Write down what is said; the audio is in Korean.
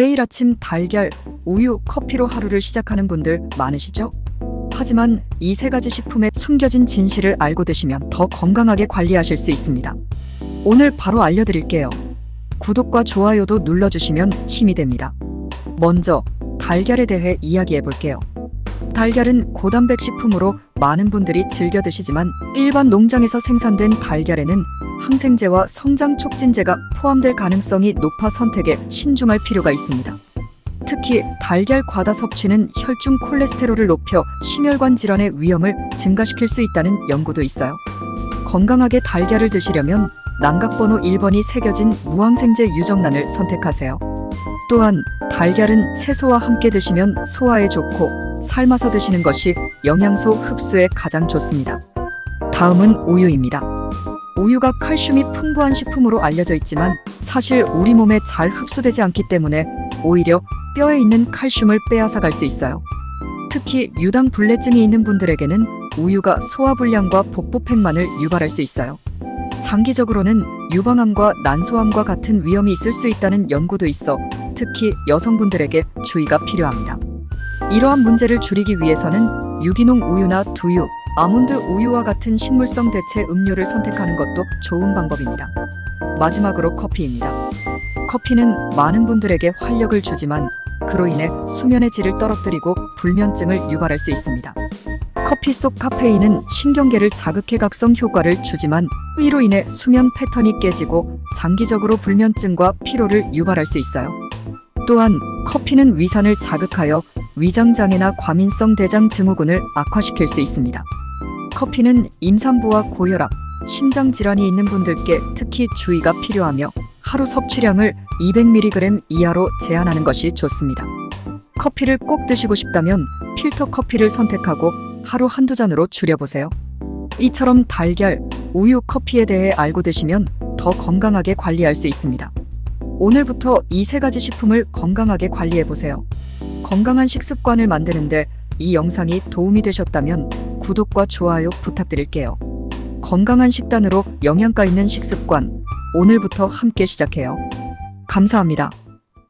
매일 아침 달걀, 우유, 커피로 하루를 시작하는 분들 많으시죠? 하지만 이 세 가지 식품의 숨겨진 진실을 알고 드시면 더 건강하게 관리하실 수 있습니다. 오늘 바로 알려드릴게요. 구독과 좋아요도 눌러주시면 힘이 됩니다. 먼저 달걀에 대해 이야기해 볼게요. 달걀은 고단백 식품으로 많은 분들이 즐겨 드시지만 일반 농장에서 생산된 달걀에는 항생제와 성장 촉진제가 포함될 가능성이 높아 선택에 신중할 필요가 있습니다. 특히 달걀 과다 섭취는 혈중 콜레스테롤을 높여 심혈관 질환의 위험을 증가시킬 수 있다는 연구도 있어요. 건강하게 달걀을 드시려면 난각번호 1번이 새겨진 무항생제 유정란을 선택하세요. 또한 달걀은 채소와 함께 드시면 소화에 좋고 삶아서 드시는 것이 영양소 흡수에 가장 좋습니다. 다음은 우유입니다. 우유가 칼슘이 풍부한 식품으로 알려져 있지만 사실 우리 몸에 잘 흡수되지 않기 때문에 오히려 뼈에 있는 칼슘을 빼앗아 갈 수 있어요. 특히 유당 불내증이 있는 분들에게는 우유가 소화불량과 복부팽만을 유발할 수 있어요. 장기적으로는 유방암과 난소암과 같은 위험이 있을 수 있다는 연구도 있어 특히 여성분들에게 주의가 필요합니다. 이러한 문제를 줄이기 위해서는 유기농 우유나 두유, 아몬드 우유와 같은 식물성 대체 음료를 선택하는 것도 좋은 방법입니다. 마지막으로 커피입니다. 커피는 많은 분들에게 활력을 주지만 그로 인해 수면의 질을 떨어뜨리고 불면증을 유발할 수 있습니다. 커피 속 카페인은 신경계를 자극해 각성 효과를 주지만 이로 인해 수면 패턴이 깨지고 장기적으로 불면증과 피로를 유발할 수 있어요. 또한 커피는 위산을 자극하여 위장장애나 과민성 대장 증후군을 악화시킬 수 있습니다. 커피는 임산부와 고혈압, 심장 질환이 있는 분들께 특히 주의가 필요하며 하루 섭취량을 200mg 이하로 제한하는 것이 좋습니다. 커피를 꼭 드시고 싶다면 필터 커피를 선택하고 하루 한두 잔으로 줄여보세요. 이처럼 달걀, 우유, 커피에 대해 알고 드시면 더 건강하게 관리할 수 있습니다. 오늘부터 이 세 가지 식품을 건강하게 관리해 보세요. 건강한 식습관을 만드는데 이 영상이 도움이 되셨다면 구독과 좋아요 부탁드릴게요. 건강한 식단으로 영양가 있는 식습관 오늘부터 함께 시작해요. 감사합니다.